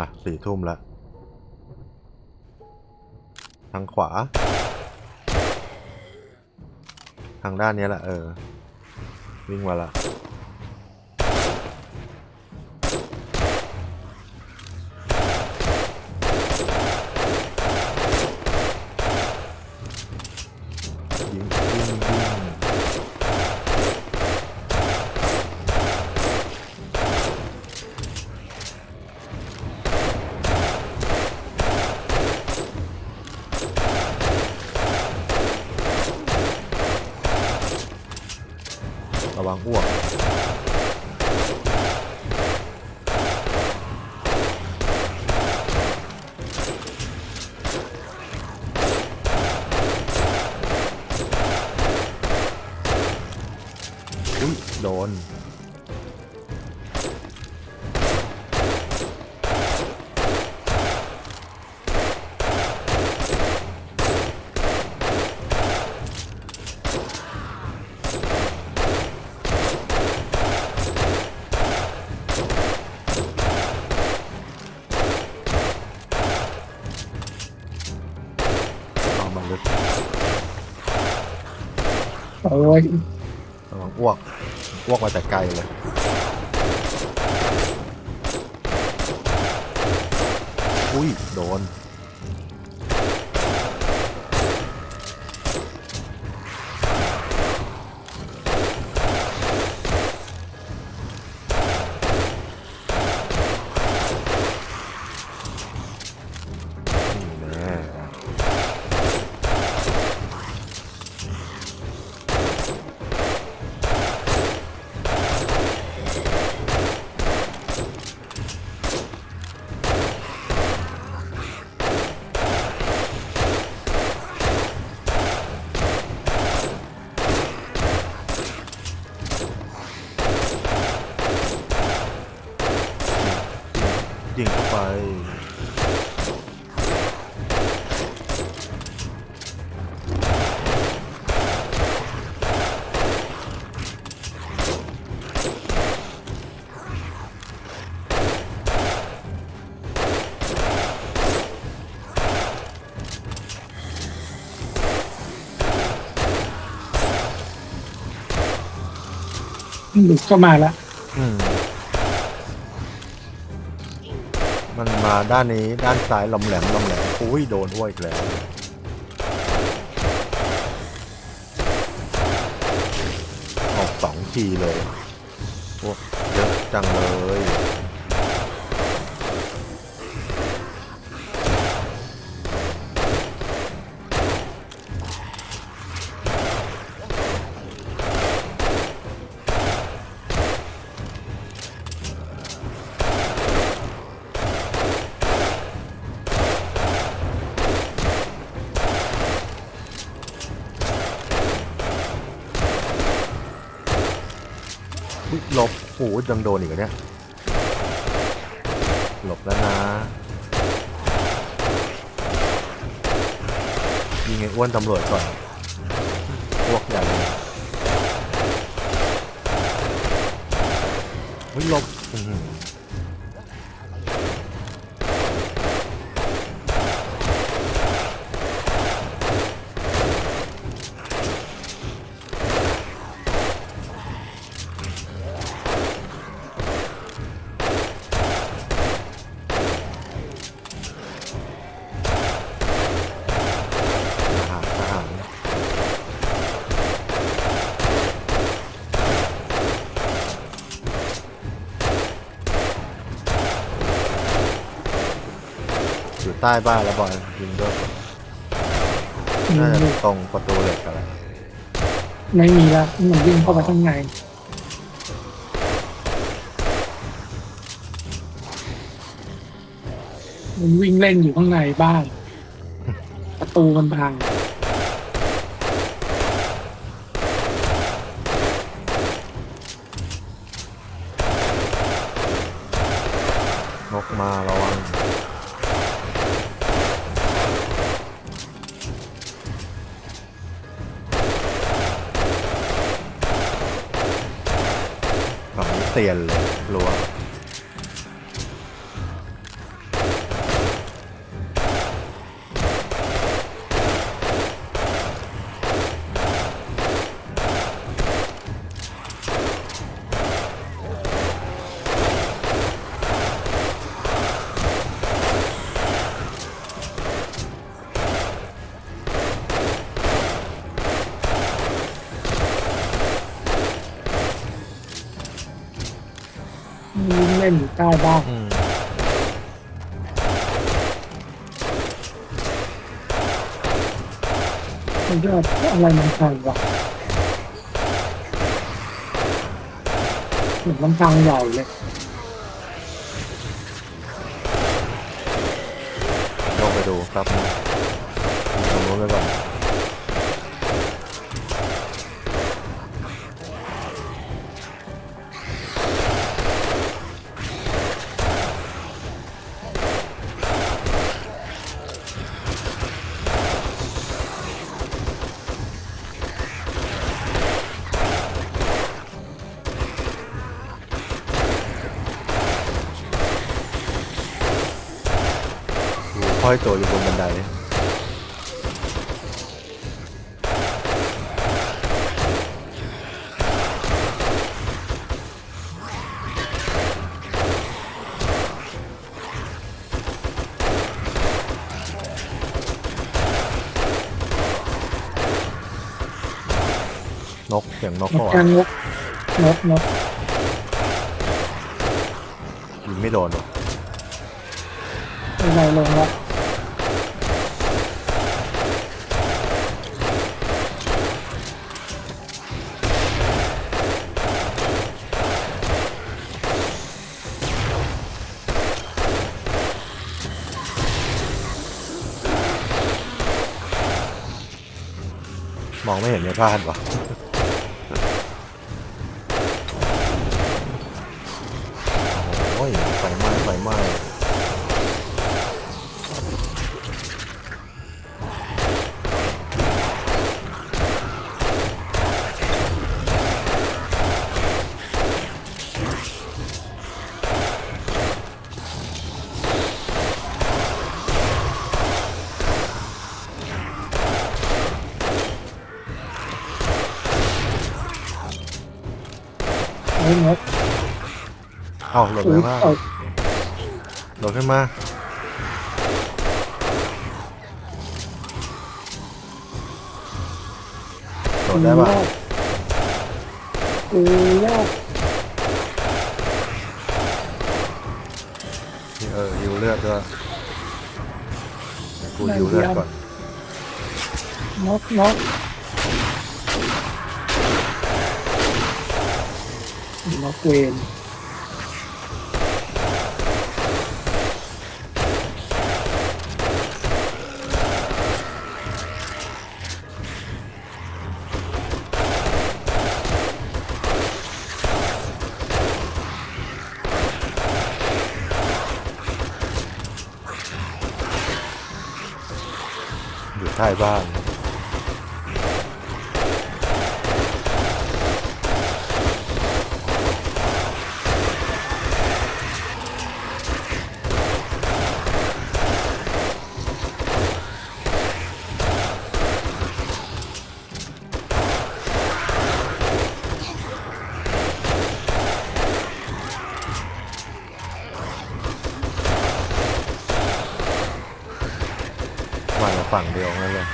อะสี่ทุ่มแล้วทางขวา ทางด้านนี้แหละเออ วิ่งมาละ ยิงยิงยิง ระวังอ้วก โอ้ยระวังอ้วกอ้วกมาแต่ไกลเลยอุ้ยโดน นี่แน่ยิงเข้าไป หลุดเข้ามาแล้วอืมมันมาด้านนี้ด้านซ้ายลำแหลมลำแหลมอุ้ยโดนอ้วยอีกแล้วออกสองทีเลยพวกเยอะจังเลย โอ้ยยังโดนอีกเหรอเนี่ย หลบแล้วนะ ยิงไอ้อ้วนตำรวจก่อน พวกใหญ่วิ่งหลบอื้อหือทหารทหารอยู่ ใต้บ้านแล้วบอลยิงด้วยอืน่าจะมตรงประตูเหล็กอะไรไม่มีแล้วมันวิ่งเข้ามาข้างในมันวิ่งเล่นอยู่ข้างในบ้าน ประตูมันพัง นกมาระวัง เรียนเลยรัว ล้ๆบ้างอืมมันยอดอะไรมันพังวะเหมือนมันพังใหญ่เลยลงไปดูครับนึงตรงนู้นไปก่อน ห้อยตัวอยู่บนบันไดนกเสียงนกนก็กกันนกนกนกยิงไม่โดนหรอกอะไรลงละ องไม่เห็นในบ้านวะโอ้ยไฟไหม้ไฟไหม้ เอ้าหล่นอุ้ไปยมากเอาหล่นขึ้นมาโดดได้ปะกูยากเออฮิวเลือดด้วยกูฮิวเลือดก่อนนกนกนกเวน อยู่ใต้บ้าง มาจากฝั่งเดียวนั่นเลย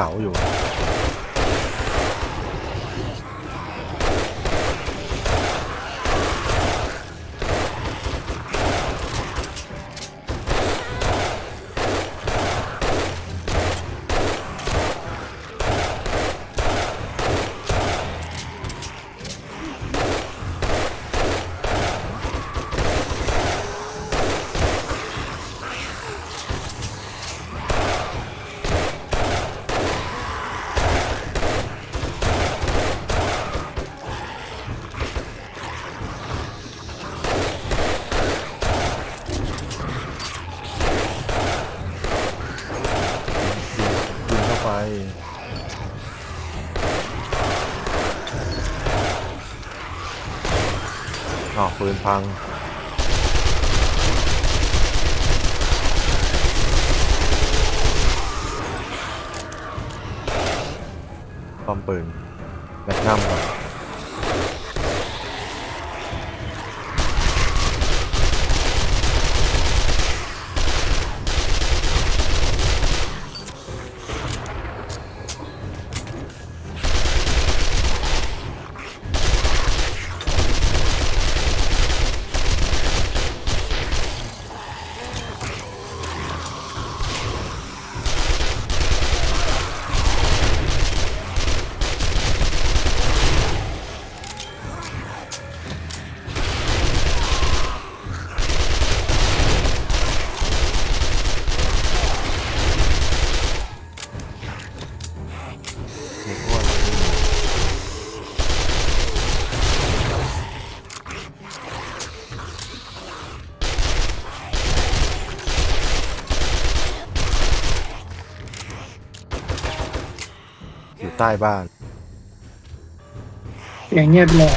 เสาอยู่ ปืนพัง ป้อมปืนแบกนัมก่อนมีอ้วนอยู่ ใต้บ้านเสียงเงียบเลย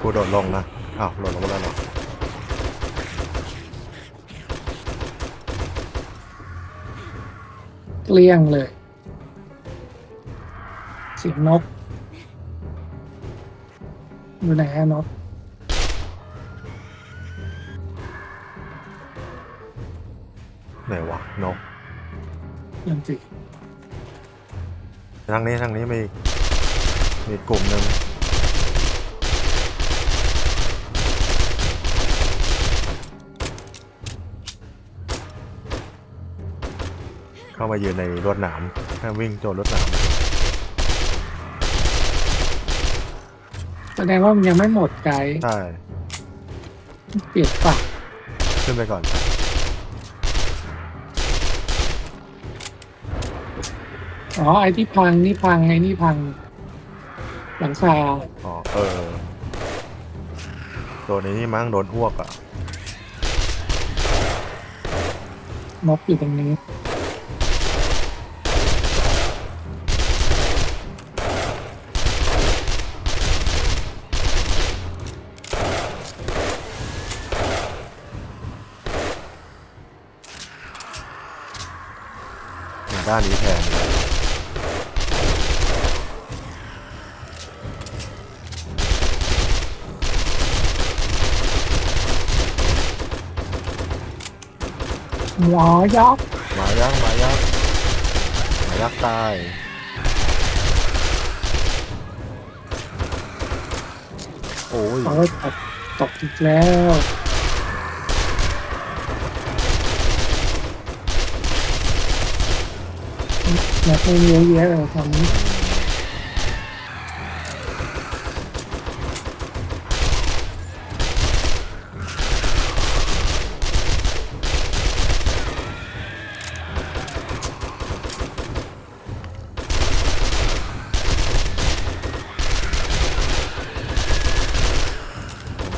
กูโดดลงนะ อ้าวโดดลงมาแล้วเหรอเกลี้ยงเลย เสียงนก อยู่ไหนอะนก ไหนวะนกยังสิทางนี้ทางนี้มีมีกลุ่มหนึ่งเข้ามายืนในรวดหนามแค่วิ่งโจรรวดหนามแสดงว่ามันยังไม่หมดไกด์ใช่เปลี่ยนฝั่งขึ้นไปก่อน อ๋อไอ้ที่พังนี่พังไอ้นี่พัง หลังคาอ๋อเออโดนไอ้นี่มั้งโดนอ้วกอะนกอยู่ตรงนี้มาด้านนี้แทน หมอยักษ์มายักษ์มายักษ์มายักษ์ตายโอ้ยโอ้ยตกตกอีกแล้วอยากให้เยอะแยะเลยทำนี้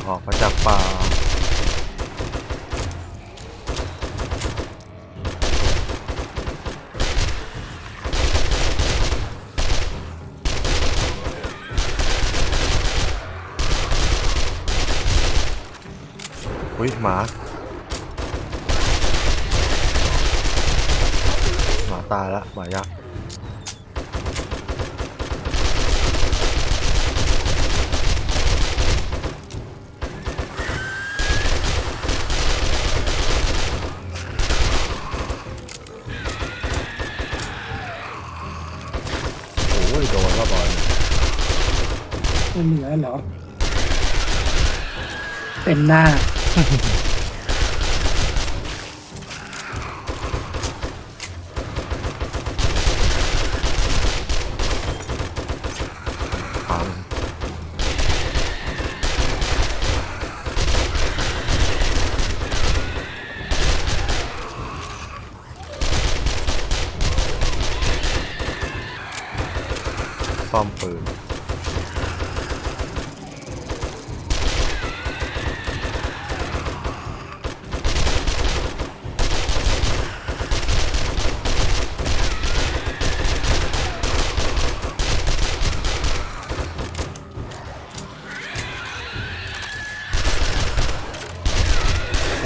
ออกมาจากป่า อุ้ยหมา หมาตายแล้วหมายักษ์โอ้ยโดนล้วบอลเหลือเหรอ เต็มหน้า Ха-ха-ха.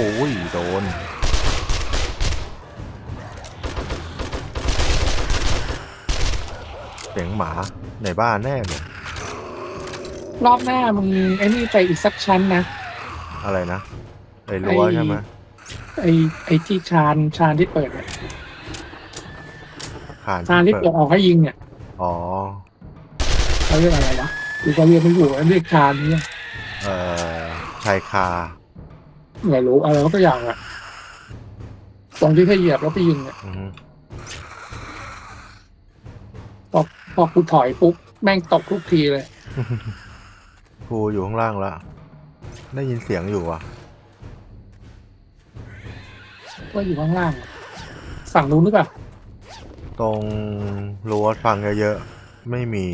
อ้ยโดน เสียงหมาในบ้านแน่เลยรอบหน้ามึงไอ้นี่ไปอีกสักชั้นนะ อะไรนะไอ้รั้วไอ้ใช่ไหมไอ้ไอ้ที่ชานชานที่เปิดเนี่ยผ่านชานที่เปิเปิดดออกให้ยิงเนี่ยอ๋อเขาเรียกอะไรวะหรือเขาเรียกไม่ถูกเรียกชานเนี่ยเอ่อชายคา ไม่รู้อะไรก็อย่างอะตรงที่ถ้าเหยียบแล้วไปยิงเนี่ยอือฮึพอพอกูถอยปุ๊บแม่งตกทุกทีเลย กูอยู่ข้างล่างละได้ยินเสียงอยู่อะว่าอยู่ข้างล่างอะฝั่งนู้นหรือเปล่าตรงรั้วฟังเยอะๆไม่มี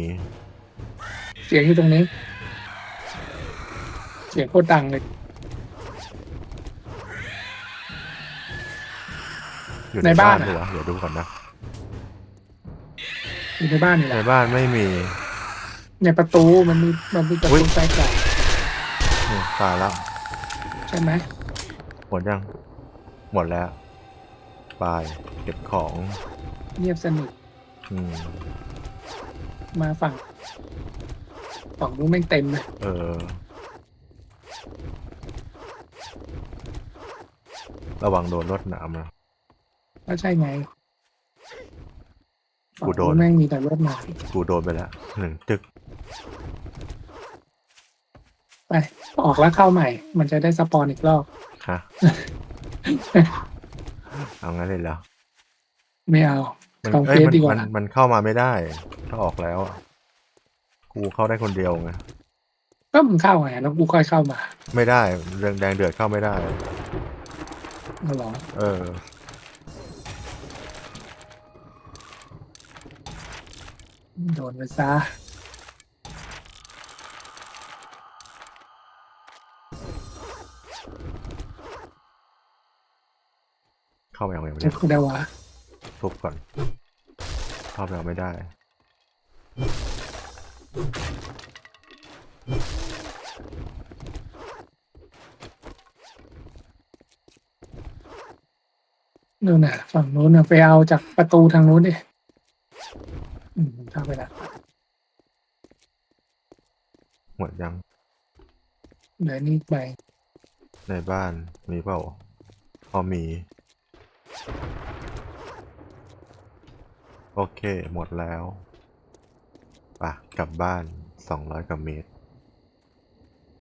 เสียงอยู่ตรงนี้ เสียงโคตรดังเลย อยู่ในในบ้าบ้านนอะหัวะเดี๋ยวดูก่อนนะ อยู่ในบ้านนี่แหในละบ้านไม่มี ในประตูมันมีมันมีประอุ๊ตูย ซ้ายขวานี่ตายแล้วใช่ไหมหมดยัง หมดแล้วไปเก็บของเงียบสนิทอืมมาฝั่งฝั่งนู้นแม่งเต็มเลยเออ ระวังโดนรถหนามนะ ก็ใช่ไงฝั่งกูโดนแม่งมีแต่รถมากูโดนไปแล้วหนึ่งจึกไป ออกแล้วเข้าใหม่ มันจะได้สปอนอีกรอบ ฮะ เอางั้นเลยเหรอไม่เอามันเข้าเอ้เฟยซมันดีกว่ามันมันเข้ามาไม่ได้ ถ้าออกแล้วอะกูเข้าได้คนเดียวไงก็มึงเข้าไงแล้วกูค่อยเข้ามาไม่ได้เรื่องแดงเดือดเข้าไม่ได้ เอาเหรอเออ โดนไปซะเข้าไปเอาไม่จะได้กูได้วะทุบก่อนเข้าไปเอาไม่ได้ นู่นน่ะ ฝั่งนู้นน่ะไปเอาจากประตูทางนู้นดิอืมเข้าไปละหมดยังเหลือนี่อีกใบในบ้านมีเปล่าพอมี โอเค หมดแล้ว ป่ะ กลับบ้าน 200กว่าเมตร